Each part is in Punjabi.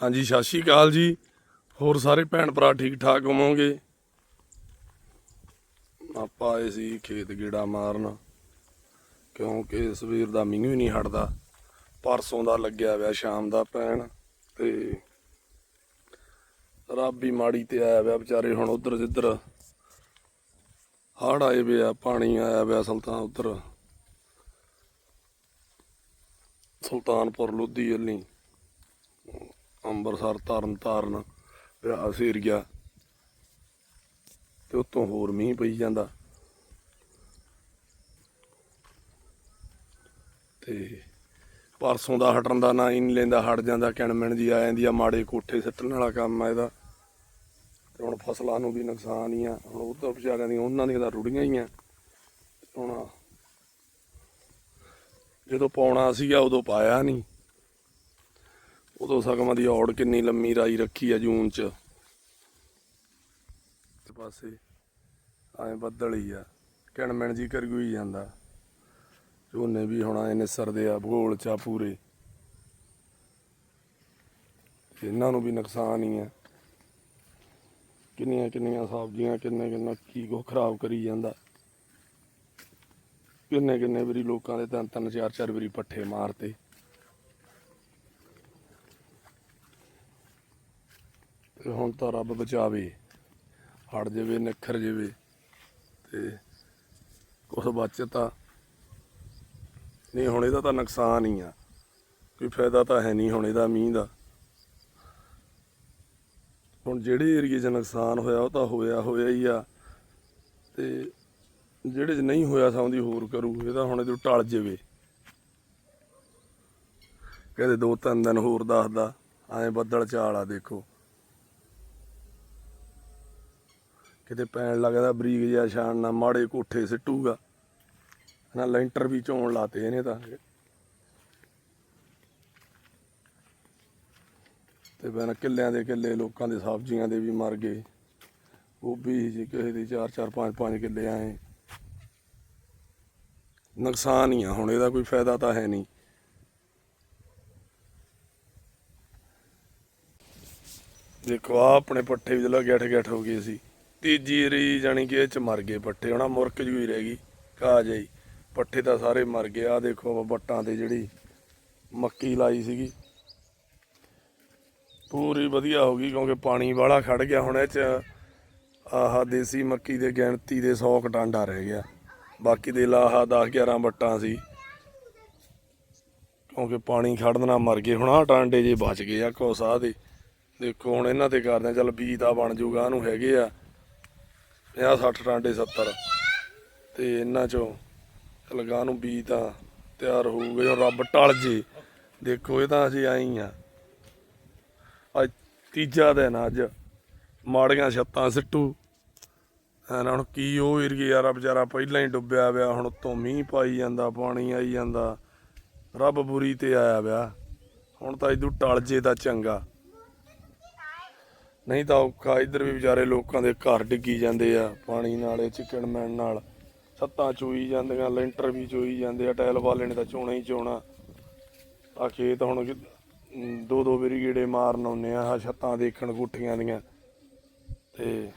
ਹਾਂਜੀ, ਸਤਿ ਸ਼੍ਰੀ ਅਕਾਲ ਜੀ। ਹੋਰ ਸਾਰੇ ਭੈਣ ਭਰਾ ਠੀਕ ਠਾਕ ਹੋਵੋਗੇ? ਆਪਾਂ ਆਏ ਸੀ ਖੇਤ ਗੇੜਾ ਮਾਰਨ। ਕਿਉਂਕਿ ਸਵੇਰ ਦਾ ਮੀਂਹ ਵੀ ਨਹੀਂ ਹਟਦਾ। ਪਰਸੋਂ ਦਾ ਲੱਗਿਆ ਹੋਇਆ ਸ਼ਾਮ ਦਾ ਪੈਣ ਤੇ ਰੱਬ ਹੀ ਮਾੜੀ ਤੇ ਆਇਆ ਹੋਇਆ ਵਿਚਾਰੇ ਹੁਣ ਉਧਰ ਜਿੱਧਰ ਹੜ੍ਹ ਆਏ ਵੇ ਆ, ਪਾਣੀ ਆਇਆ ਹੋਇਆ ਸੁਲਤਾਨ ਉਧਰ। ਸੁਲਤਾਨਪੁਰ ਲੋਧੀ ਵੱਲੀ ਅੰਮ੍ਰਿਤਸਰ ਤਰਨ ਤਾਰਨ ਬਿਆਸ ਏਰੀਆ ਤੇ ਉਤੋਂ ਹੋਰ ਮੀਂਹ ਪਈ ਜਾਂਦਾ। ਤੇ ਪਰਸੋਂ ਦਾ ਹਟਣ ਦਾ ਨਾਂ ਹੀ ਨਹੀਂ ਲੈਂਦਾ, ਹਟ ਜਾਂਦਾ ਕਿਣਮਣ ਜੀ, ਆ ਜਾਂਦੀ ਆ ਮਾੜੇ ਕੋਠੇ ਸਿੱਟਣ ਵਾਲਾ ਕੰਮ ਆ ਇਹਦਾ। ਤੇ ਹੁਣ ਫਸਲਾਂ ਨੂੰ ਵੀ ਨੁਕਸਾਨ ਹੀ ਆ। ਹੁਣ ਉਹ ਤਾਂ ਵਿਚਾਰਿਆਂ ਦੀਆਂ ਉਹਨਾਂ ਦੀਆਂ ਤਾਂ ਰੁੜੀਆਂ ਹੀ ਆ। ਹੁਣ ਜਦੋਂ ਪਾਉਣਾ ਸੀਗਾ ਉਦੋਂ ਪਾਇਆ ਨਹੀਂ। ਉਦੋਂ ਸਗਮਾ ਦੀ ਔੜ ਕਿੰਨੀ ਲੰਮੀ ਰਾਈ ਰੱਖੀ ਆ ਜੂਨ ਚ। ਤੇ ਪਾਸੇ ਐਂ ਬੱਦਲ ਹੀ ਆ। ਕਿਣਮਣ ਜੀ ਕਰ ਗਈ ਜਾਂਦਾ। ਝੋਨੇ ਵੀ ਹੁਣ ਐ ਨਿਸਰਦੇ ਆ ਭੂਗੋਲ ਚ ਪੂਰੇ। ਇਹਨਾਂ ਨੂੰ ਵੀ ਨੁਕਸਾਨ ਹੀ ਆ। ਕਿੰਨੀਆਂ ਕਿੰਨੀਆਂ ਸਬਜ਼ੀਆਂ, ਕਿੰਨੇ ਕਿੰਨਾ ਕੀ ਕੋ ਖਰਾਬ ਕਰੀ ਜਾਂਦਾ। ਕਿੰਨੇ ਕਿੰਨੇ ਵਾਰੀ ਲੋਕਾਂ ਦੇ ਤਿੰਨ ਤਿੰਨ ਚਾਰ ਚਾਰ ਵਾਰੀ ਪੱਠੇ ਮਾਰਤੇ। ਤੇ ਹੁਣ ਤਾਂ ਰੱਬ ਬਚਾਵੇ ਹੜ ਜਾਵੇ, ਨਿਖਰ ਜਾਵੇ ਤੇ ਕੁਛ ਬਚਤਾ ਨਹੀਂ, ਹੁਣ ਇਹਦਾ ਤਾਂ ਨੁਕਸਾਨ ਹੀ ਆ। ਕੋਈ ਫਾਇਦਾ ਤਾਂ ਹੈ ਨਹੀਂ ਹੁਣ ਇਹਦਾ ਮੀਂਹ ਦਾ। ਹੁਣ ਜਿਹੜੇ ਏਰੀਏ 'ਚ ਨੁਕਸਾਨ ਹੋਇਆ, ਉਹ ਤਾਂ ਹੋਇਆ ਹੋਇਆ ਹੀ ਆ। ਤੇ ਜਿਹੜੇ 'ਚ ਨਹੀਂ ਹੋਇਆ ਸਮਝੀ ਹੋਰ ਕਰੂ ਇਹਦਾ ਹੁਣ ਇਹਦੇ ਟਲ ਜਾਵੇ। ਕਹਿੰਦੇ ਦੋ ਤਿੰਨ ਦਿਨ ਹੋਰ ਦੱਸਦਾ, ਐਂ ਬੱਦਲ ਚਾਲ ਆ ਦੇਖੋ। ਕਿਤੇ ਪੈਣ ਲੱਗਦਾ ਬਰੀਕ ਜਿਹਾ ਛਾਣ ਨਾਲ ਮਾੜੇ ਕੋਠੇ ਸਿੱਟੂਗਾ। ਨਾ ਲੈਂਟਰ ਵੀ ਚੋਣ ਲਾਤੇ ਇਹਨੇ ਤਾਂ। ਤੇ ਬਨ ਕਿੱਲਿਆਂ ਦੇ ਕਿੱਲੇ, ਲੋਕਾਂ ਦੇ ਸਬਜ਼ੀਆਂ ਦੇ ਵੀ ਮਰ ਗਏ। ਗੋਭੀ ਜੀ, ਕਿਸੇ ਦੇ 4 4 5 5 ਕਿੱਲੇ ਆਏ। ਨੁਕਸਾਨ ਹੀ ਆ, ਹੁਣ ਇਹਦਾ ਕੋਈ ਫਾਇਦਾ ਤਾਂ ਹੈ ਨਹੀਂ। ਦੇਖੋ ਆ ਆਪਣੇ ਪੱਠੇ ਵੀ ਜਿਹੜਾ ਗੱਠ ਗੱਠ ਹੋ ਗਏ ਸੀ। ਤੀਜੀ ਰੀ ਜਾਣੀ ਕਿ ਇਹ ਚ ਮਰ ਗਏ ਪੱਠੇ, ਹੁਣ ਮੁਰਕ ਜੂ ਹੀ ਰਹਿ ਗਈ ਕਾ ਜਾਈ ਪੱਠੇ ਤਾਂ ਸਾਰੇ ਮਰ ਗਏ। ਆ ਦੇਖੋ ਬੱਟਾਂ ਤੇ ਜਿਹੜੀ ਮੱਕੀ ਲਾਈ ਸੀਗੀ। ਪੂਰੀ ਵਧੀਆ ਹੋ ਗਈ ਕਿਉਂਕਿ ਪਾਣੀ ਵਾਲਾ ਖੜ ਗਿਆ। ਹੁਣ ਇਹ ਚ ਆਹ ਦੇਸੀ ਮੱਕੀ ਦੇ ਗਿਣਤੀ ਦੇ 100 ਕਟਾਂਡਾ ਰਹਿ ਗਿਆ। ਬਾਕੀ ਦੇ ਲਾਹਾ 10 11 ਬੱਟਾਂ ਸੀ। ਕਿਉਂਕਿ ਪਾਣੀ ਖੜਨ ਨਾਲ ਮਰ ਗਏ। ਹੁਣ ਆਹ ਟਾਂਡੇ ਜੇ ਬਚ ਗਏ ਆ। ਕੋਸਾ ਦੇ ਦੇਖੋ, ਹੁਣ ਇਹਨਾਂ ਤੇ ਕਰਦੇ ਆ। ਚੱਲ ਬੀਜ ਦਾ ਬਣ ਜੂਗਾ ਇਹਨੂੰ ਹੈਗੇ ਆ। 50 60 ਟਾਂਡੇ 70 ਤੇ ਇਹਨਾਂ ਚੋਂ ਲਗਾ ਨੂੰ ਬੀ ਤਾਂ ਤਿਆਰ ਹੋਊਗਾ ਜੋ ਰੱਬ ਟਲ ਜੇ। ਦੇਖੋ, ਇਹ ਤਾਂ ਅਸੀਂ ਆਈ ਆ। ਅੱਜ ਤੀਜਾ ਦਿਨ ਅੱਜ। ਮਾੜੀਆਂ ਛੱਤਾਂ ਸਿੱਟੂ। ਐਨਾ ਹੁਣ ਕੀ ਉਹ ਏਰੀਏ ਯਾਰਾ ਆ ਵਿਚਾਰਾ ਪਹਿਲਾਂ ਹੀ ਡੁੱਬਿਆ ਪਿਆ, ਹੁਣ ਉੱਤੋਂ ਮੀਂਹ ਪਾਈ ਜਾਂਦਾ, ਪਾਣੀ ਆਈ ਜਾਂਦਾ। ਰੱਬ ਬੁਰੀ ਤੇ ਆਇਆ ਪਿਆ। ਹੁਣ ਤਾਂ ਇਦੋਂ ਟਲ ਜੇ ਤਾਂ ਚੰਗਾ। ਨਹੀਂ ਤਾਂ ਔਖਾ, ਇੱਧਰ ਵੀ ਵਿਚਾਰੇ ਲੋਕਾਂ ਦੇ ਘਰ ਡਿੱਗੀ ਜਾਂਦੇ ਆ, ਪਾਣੀ ਨਾਲੇ, ਚਿਕਨ ਮੈਨ ਨਾਲ। ਛੱਤਾਂ ਚੋਈ ਜਾਂਦੀਆਂ, ਲੈਂਟਰ ਵੀ ਚੋਈ ਜਾਂਦੇ ਆ, ਟਾਇਲ ਵਾਲੇ ਨੇ ਤਾਂ ਚੋਣਾ ਹੀ ਚੋਣਾ। ਆ ਖੇਤ ਹੁਣ ਦੋ ਦੋ ਵਾਰੀ ਗੇੜੇ ਮਾਰਨ ਆਉਂਦੇ ਆ, ਆਹ ਛੱਤਾਂ ਦੇਖਣ ਗੁੱਠੀਆਂ ਦੀਆਂ। ਤੇ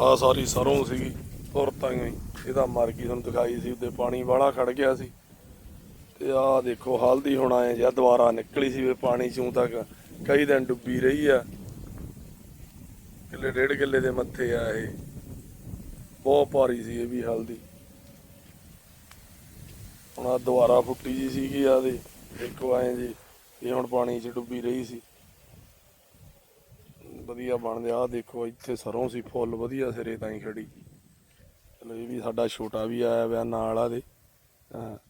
ਆ ਸਾਰੀ ਸਰੋਂ ਸੀਗੀ ਪੁਰਤਾਂ ਹੀ। ਇਹਦਾ ਮਰ ਗਈ, ਤੁਹਾਨੂੰ ਦਿਖਾਈ ਸੀ, ਉੱਤੇ ਪਾਣੀ ਵਾਲਾ ਖੜ ਗਿਆ ਸੀ। ਤੇ ਆਹ ਦੇਖੋ, ਹਲਦੀ ਹੁਣ ਆਏ ਜਾਂ ਦੁਬਾਰਾ ਨਿਕਲੀ ਸੀ ਵੀ ਪਾਣੀ ਚੋਂ ਤੱਕ। ਕਈ ਦਿਨ ਡੁੱਬੀ ਰਹੀ ਆ। ਕਿੱਲੇ ਡੇਢ ਕਿੱਲੇ ਦੇ ਮੱਥੇ ਆ ਇਹ। ਬਹੁਤ ਭਾਰੀ ਸੀ ਇਹ ਵੀ ਹਲਦੀ ਹੁਣ ਆ ਦੁਬਾਰਾ ਫੁੱਟੀ ਜੀ ਸੀਗੀ ਆ ਦੇ। ਦੇਖੋ ਆਏ ਜੀ, ਇਹ ਹੁਣ ਪਾਣੀ 'ਚ ਡੁੱਬੀ ਰਹੀ ਸੀ। ਵਧੀਆ ਬਣ ਗਿਆ। ਆ ਦੇਖੋ, ਇੱਥੇ ਸਰੋਂ ਸੀ ਫੁੱਲ, ਵਧੀਆ ਸਿਰੇ ਤਾਂ ਹੀ ਖੜੀ। ਚਲੋ ਇਹ ਵੀ ਸਾਡਾ ਛੋਟਾ ਵੀ ਆਇਆ ਹੋਇਆ ਨਾਲ ਆ ਦੇ। ਹਾਂ।